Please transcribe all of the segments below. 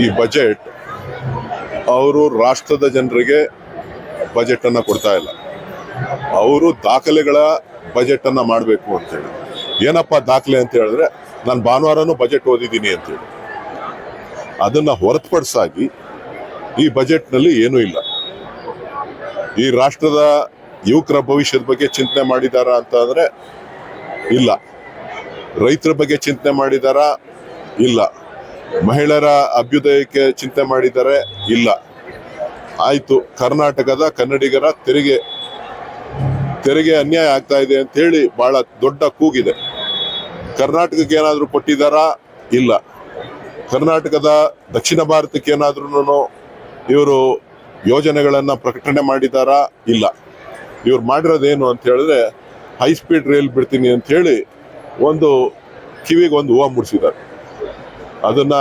ಈ ಬಜೆಟ್ ಅವರು ರಾಷ್ಟ್ರದ ಜನರಿಗೆ ಬಜೆಟ್ ಅನ್ನ ಕೊಡ್ತಾ ಇಲ್ಲ. ಅವರು ದಾಖಲೆಗಳ ಬಜೆಟ್ ಅನ್ನ ಮಾಡಬೇಕು ಅಂತೇಳಿ ಏನಪ್ಪ ದಾಖಲೆ ಅಂತ ಹೇಳಿದ್ರೆ, ನಾನು ಭಾನುವಾರನೂ ಬಜೆಟ್ ಓದಿದ್ದೀನಿ ಅಂತೇಳಿ ಅದನ್ನ ಹೊರತುಪಡಿಸಾಗಿ ಈ ಬಜೆಟ್ನಲ್ಲಿ ಏನೂ ಇಲ್ಲ. ಈ ರಾಷ್ಟ್ರದ ಯುವಕರ ಭವಿಷ್ಯದ ಬಗ್ಗೆ ಚಿಂತನೆ ಮಾಡಿದಾರ ಅಂತ ಇಲ್ಲ. ರೈತರ ಬಗ್ಗೆ ಚಿಂತನೆ ಮಾಡಿದಾರ? ಇಲ್ಲ. ಮಹಿಳೆಯರ ಅಭ್ಯುದಯಕ್ಕೆ ಚಿಂತೆ ಮಾಡಿದರೆ ಇಲ್ಲ. ಆಯಿತು, ಕರ್ನಾಟಕದ ಕನ್ನಡಿಗರ ತೆರಿಗೆ ತೆರಿಗೆ ಅನ್ಯಾಯ ಆಗ್ತಾ ಇದೆ ಅಂತ ಹೇಳಿ ಬಹಳ ದೊಡ್ಡ ಕೂಗಿದೆ. ಕರ್ನಾಟಕಕ್ಕೆ ಏನಾದರೂ ಕೊಟ್ಟಿದ್ದಾರಾ? ಇಲ್ಲ. ಕರ್ನಾಟಕದ ದಕ್ಷಿಣ ಭಾರತಕ್ಕೆ ಏನಾದ್ರೂ ಇವರು ಯೋಜನೆಗಳನ್ನು ಪ್ರಕಟಣೆ ಮಾಡಿದಾರಾ ಇಲ್ಲ. ಇವ್ರು ಮಾಡಿರೋದೇನು ಅಂತ ಹೇಳಿದ್ರೆ ಹೈ ಸ್ಪೀಡ್ ರೈಲ್ ಬಿಡ್ತೀನಿ ಅಂತ ಹೇಳಿ ಒಂದು ಕಿವಿಗೆ ಒಂದು ಹೂವು ಮುಡಿಸಿದ್ದಾರೆ. ಅದನ್ನ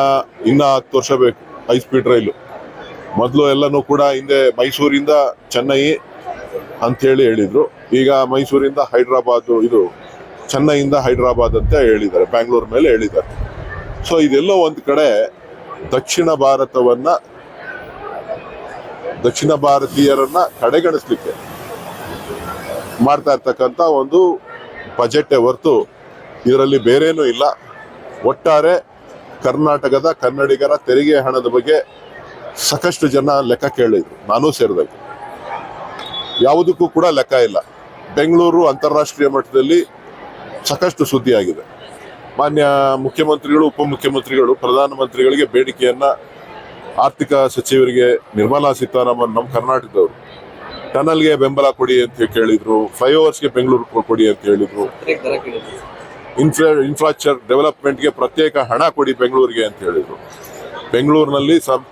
ಇನ್ನ ಹತ್ತು ವರ್ಷ ಬೇಕು ಹೈ ಸ್ಪೀಡ್ ರೈಲು ಮೊದಲು ಎಲ್ಲನೂ ಕೂಡ ಹಿಂದೆ ಮೈಸೂರಿಂದ ಚೆನ್ನೈ ಅಂತೇಳಿ ಹೇಳಿದ್ರು. ಈಗ ಮೈಸೂರಿಂದ ಹೈದ್ರಾಬಾದ್ ಇದು ಚೆನ್ನೈಯಿಂದ ಹೈದ್ರಾಬಾದ್ ಅಂತ ಹೇಳಿದ್ದಾರೆ, ಬ್ಯಾಂಗ್ಳೂರ್ ಮೇಲೆ ಹೇಳಿದ್ದಾರೆ. ಸೊ ಇದೆಲ್ಲೋ ಒಂದು ಕಡೆ ದಕ್ಷಿಣ ಭಾರತವನ್ನ, ದಕ್ಷಿಣ ಭಾರತೀಯರನ್ನ ಕಡೆಗಣಿಸ್ಲಿಕ್ಕೆ ಮಾಡ್ತಾ ಇರ್ತಕ್ಕಂಥ ಒಂದು ಬಜೆಟ್ ಹೊರತು, ಇದರಲ್ಲಿ ಬೇರೇನೂ ಇಲ್ಲ. ಒಟ್ಟಾರೆ ಕರ್ನಾಟಕದ ಕನ್ನಡಿಗರ ತೆರಿಗೆ ಹಣದ ಬಗ್ಗೆ ಸಾಕಷ್ಟು ಜನ ಲೆಕ್ಕ ಕೇಳಿದ್ರು. ನಾನು ಸೇರಿದಾಗ. ಯಾವುದಕ್ಕೂ ಕೂಡ ಲೆಕ್ಕ ಇಲ್ಲ. ಬೆಂಗಳೂರು ಅಂತಾರಾಷ್ಟ್ರೀಯ ಮಟ್ಟದಲ್ಲಿ ಸಾಕಷ್ಟು ಸುದ್ದಿ ಆಗಿದೆ ಮಾನ್ಯ ಮುಖ್ಯಮಂತ್ರಿಗಳು, ಉಪಮುಖ್ಯಮಂತ್ರಿಗಳು, ಪ್ರಧಾನಮಂತ್ರಿಗಳಿಗೆ ಬೇಡಿಕೆಯನ್ನ ಆರ್ಥಿಕ ಸಚಿವರಿಗೆ ನಿರ್ಮಲಾ ಸೀತಾರಾಮನ್ ನಮ್ಮ ಕರ್ನಾಟಕದವರು. ಟನಲ್ಗೆ ಬೆಂಬಲ ಕೊಡಿ ಅಂತ ಕೇಳಿದ್ರು. ಫ್ಲೈಓವರ್ಸ್ಗೆ ಬೆಂಗಳೂರು ಕೊಡಿ ಅಂತ ಹೇಳಿದ್ರು ಇನ್ಫ್ರಾ ಇನ್ಫ್ರಾಸ್ಟ್ರಕ್ಚರ್ ಡೆವಲಪ್ಮೆಂಟ್ಗೆ ಪ್ರತ್ಯೇಕ ಹಣ ಕೊಡಿ ಬೆಂಗಳೂರಿಗೆ ಅಂತ ಹೇಳಿದರು. ಬೆಂಗಳೂರಿನಲ್ಲಿ ಸಬ್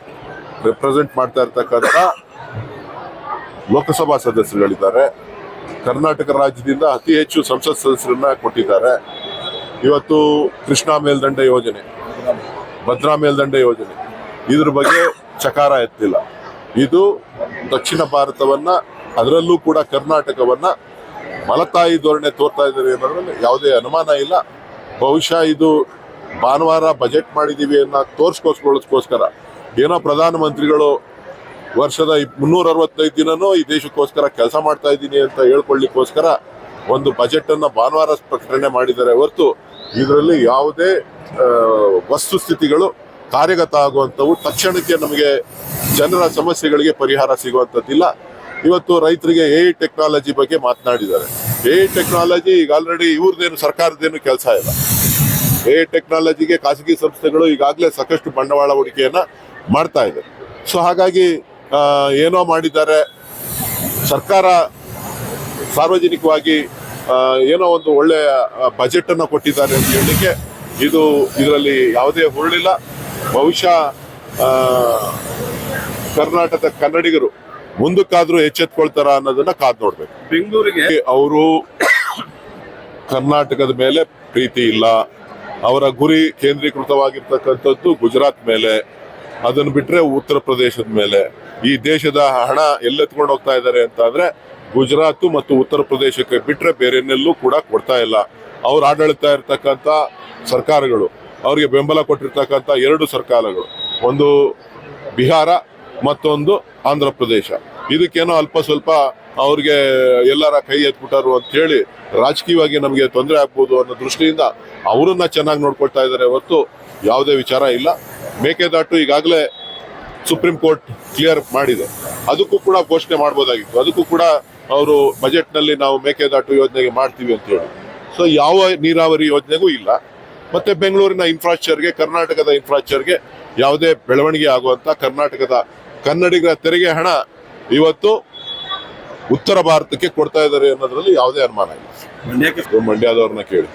ರೆಪ್ರೆಸೆಂಟ್ ಮಾಡ್ತಾ ಇರ್ತಕ್ಕಂಥ ಲೋಕಸಭಾ ಸದಸ್ಯರುಗಳಿದ್ದಾರೆ. ಕರ್ನಾಟಕ ರಾಜ್ಯದಿಂದ ಅತಿ ಹೆಚ್ಚು ಸಂಸತ್ ಸದಸ್ಯರನ್ನ ಕೊಟ್ಟಿದ್ದಾರೆ. ಇವತ್ತು ಕೃಷ್ಣಾ ಮೇಲ್ದಂಡೆ ಯೋಜನೆ, ಭದ್ರಾ ಮೇಲ್ದಂಡೆ ಯೋಜನೆ, ಇದ್ರ ಬಗ್ಗೆ ಚಕಾರ ಎತ್ತಿಲ್ಲ. ಇದು ದಕ್ಷಿಣ ಭಾರತವನ್ನ, ಅದರಲ್ಲೂ ಕೂಡ ಕರ್ನಾಟಕವನ್ನ ಮಲತಾಯಿ ಧೋರಣೆ ತೋರ್ತಾ ಇದ್ದಾರೆ ಅನ್ನೋದ್ರಲ್ಲಿ ಯಾವುದೇ ಅನುಮಾನ ಇಲ್ಲ. ಬಹುಶಃ ಇದು ಭಾನುವಾರ ಬಜೆಟ್ ಮಾಡಿದ್ದೀವಿ ಅನ್ನೋ ತೋರ್ಸ್ಕೋಸ್ಕೊಳ್ಳೋದಕ್ಕೋಸ್ಕರ ಏನೋ ಪ್ರಧಾನಮಂತ್ರಿಗಳು ವರ್ಷದ ಮುನ್ನೂರ ಅರವತ್ತೈದು ದಿನನೂ ಈ ದೇಶಕ್ಕೋಸ್ಕರ ಕೆಲಸ ಮಾಡ್ತಾ ಇದ್ದೀನಿ ಅಂತ ಹೇಳ್ಕೊಳ್ಳಿಕ್ಕೋಸ್ಕರ ಒಂದು ಬಜೆಟ್ ಅನ್ನ ಭಾನುವಾರ ಪ್ರಕಟಣೆ ಮಾಡಿದ್ದಾರೆ ಹೊರತು ಇದರಲ್ಲಿ ಯಾವುದೇ ವಸ್ತುಸ್ಥಿತಿಗಳು ಕಾರ್ಯಗತ ಆಗುವಂಥವು ತಕ್ಷಣಕ್ಕೆ ನಮಗೆ ಜನರ ಸಮಸ್ಯೆಗಳಿಗೆ ಪರಿಹಾರ ಸಿಗುವಂಥದ್ದಿಲ್ಲ. ಇವತ್ತು ರೈತರಿಗೆ ಎ ಟೆಕ್ನಾಲಜಿ ಬಗ್ಗೆ ಮಾತನಾಡಿದ್ದಾರೆ. ಎ ಟೆಕ್ನಾಲಜಿ ಈಗ ಆಲ್ರೆಡಿ ಇವ್ರದ್ದೇನು ಸರ್ಕಾರದ್ದೇನು ಕೆಲಸ ಇಲ್ಲ. ಎ ಟೆಕ್ನಾಲಜಿಗೆ ಖಾಸಗಿ ಸಂಸ್ಥೆಗಳು ಈಗಾಗಲೇ ಸಾಕಷ್ಟು ಬಂಡವಾಳ ಹೂಡಿಕೆಯನ್ನ ಮಾಡ್ತಾ ಇದೆ. ಸೊ ಹಾಗಾಗಿ ಏನೋ ಮಾಡಿದ್ದಾರೆ. ಸರ್ಕಾರ ಸಾರ್ವಜನಿಕವಾಗಿ ಏನೋ ಒಂದು ಒಳ್ಳೆಯ ಬಜೆಟ್ ಅನ್ನು ಕೊಟ್ಟಿದ್ದಾರೆ ಅಂತ ಹೇಳಲಿಕ್ಕೆ ಇದು ಇದರಲ್ಲಿ ಯಾವುದೇ ಹುರುಳಿಲ್ಲ. ಬಹುಶಃ ಕರ್ನಾಟಕದ ಕನ್ನಡಿಗರು ಮುಂದಕ್ಕಾದ್ರೂ ಎಚ್ಚೆತ್ಕೊಳ್ತಾರ ಅನ್ನೋದನ್ನ ಕಾದ್ ನೋಡ್ಬೇಕು. ಬೆಂಗಳೂರಿಗೆ? ಅವರು ಕರ್ನಾಟಕದ ಮೇಲೆ ಪ್ರೀತಿ ಇಲ್ಲ. ಅವರ ಗುರಿ ಕೇಂದ್ರೀಕೃತವಾಗಿರ್ತಕ್ಕಂಥದ್ದು ಗುಜರಾತ್ ಮೇಲೆ. ಅದನ್ನು ಬಿಟ್ರೆ ಉತ್ತರ ಪ್ರದೇಶದ ಮೇಲೆ. ಈ ದೇಶದ ಹಣ ಎಲ್ಲೆತ್ಕೊಂಡು ಹೋಗ್ತಾ ಇದ್ದಾರೆ ಅಂತ ಅಂದ್ರೆ ಗುಜರಾತ್ ಮತ್ತು ಉತ್ತರ ಪ್ರದೇಶಕ್ಕೆ ಬಿಟ್ರೆ ಬೇರೆನೆಲ್ಲೂ ಕೂಡ ಕೊಡ್ತಾ ಇಲ್ಲ. ಅವ್ರು ಆಡಳಿತ ಇರತಕ್ಕಂಥ ಸರ್ಕಾರಗಳು ಅವರಿಗೆ ಬೆಂಬಲ ಕೊಟ್ಟಿರ್ತಕ್ಕಂಥ ಎರಡು ಸರ್ಕಾರಗಳು. ಒಂದು ಬಿಹಾರ ಮತ್ತೊಂದು ಆಂಧ್ರ ಪ್ರದೇಶ. ಇದಕ್ಕೇನೋ ಅಲ್ಪ ಸ್ವಲ್ಪ ಅವ್ರಿಗೆ ಎಲ್ಲರ ಕೈ ಎತ್ಬಿಟ್ಟಾರು ಅಂತ ಹೇಳಿ ರಾಜಕೀಯವಾಗಿ ನಮಗೆ ತೊಂದರೆ ಆಗ್ಬೋದು ಅನ್ನೋ ದೃಷ್ಟಿಯಿಂದ ಅವರನ್ನ ಚೆನ್ನಾಗಿ ನೋಡ್ಕೊಳ್ತಾ ಇದ್ದಾರೆ ಹೊರತು ಯಾವುದೇ ವಿಚಾರ ಇಲ್ಲ. ಮೇಕೆದಾಟು ಈಗಾಗಲೇ ಸುಪ್ರೀಂ ಕೋರ್ಟ್ ಕ್ಲಿಯರ್ ಮಾಡಿದೆ. ಅದಕ್ಕೂ ಕೂಡ ಘೋಷಣೆ ಮಾಡ್ಬೋದಾಗಿತ್ತು. ಅದಕ್ಕೂ ಕೂಡ ಅವರು ಬಜೆಟ್ನಲ್ಲಿ ನಾವು ಮೇಕೆದಾಟು ಯೋಜನೆಗೆ ಮಾಡ್ತೀವಿ ಅಂತ ಹೇಳಿ. ಸೊ ಯಾವ ನೀರಾವರಿ ಯೋಜನೆಗೂ ಇಲ್ಲ. ಮತ್ತೆ ಬೆಂಗಳೂರಿನ ಇನ್ಫ್ರಾಸ್ಟ್ರಕ್ಚರ್ಗೆ ಕರ್ನಾಟಕದ ಇನ್ಫ್ರಾಸ್ಟ್ರಕ್ಚರ್ಗೆ ಯಾವುದೇ ಬೆಳವಣಿಗೆ ಆಗುವಂತ ಕರ್ನಾಟಕದ ಕನ್ನಡಿಗರ ತೆರಿಗೆ ಹಣ ಇವತ್ತು ಉತ್ತರ ಭಾರತಕ್ಕೆ ಕೊಡ್ತಾ ಇದ್ದಾರೆ ಅನ್ನೋದ್ರಲ್ಲಿ ಯಾವುದೇ ಅನುಮಾನ ಇಲ್ಲ. ಮಂಡ್ಯದವ್ರನ್ನ ಕೇಳಿ.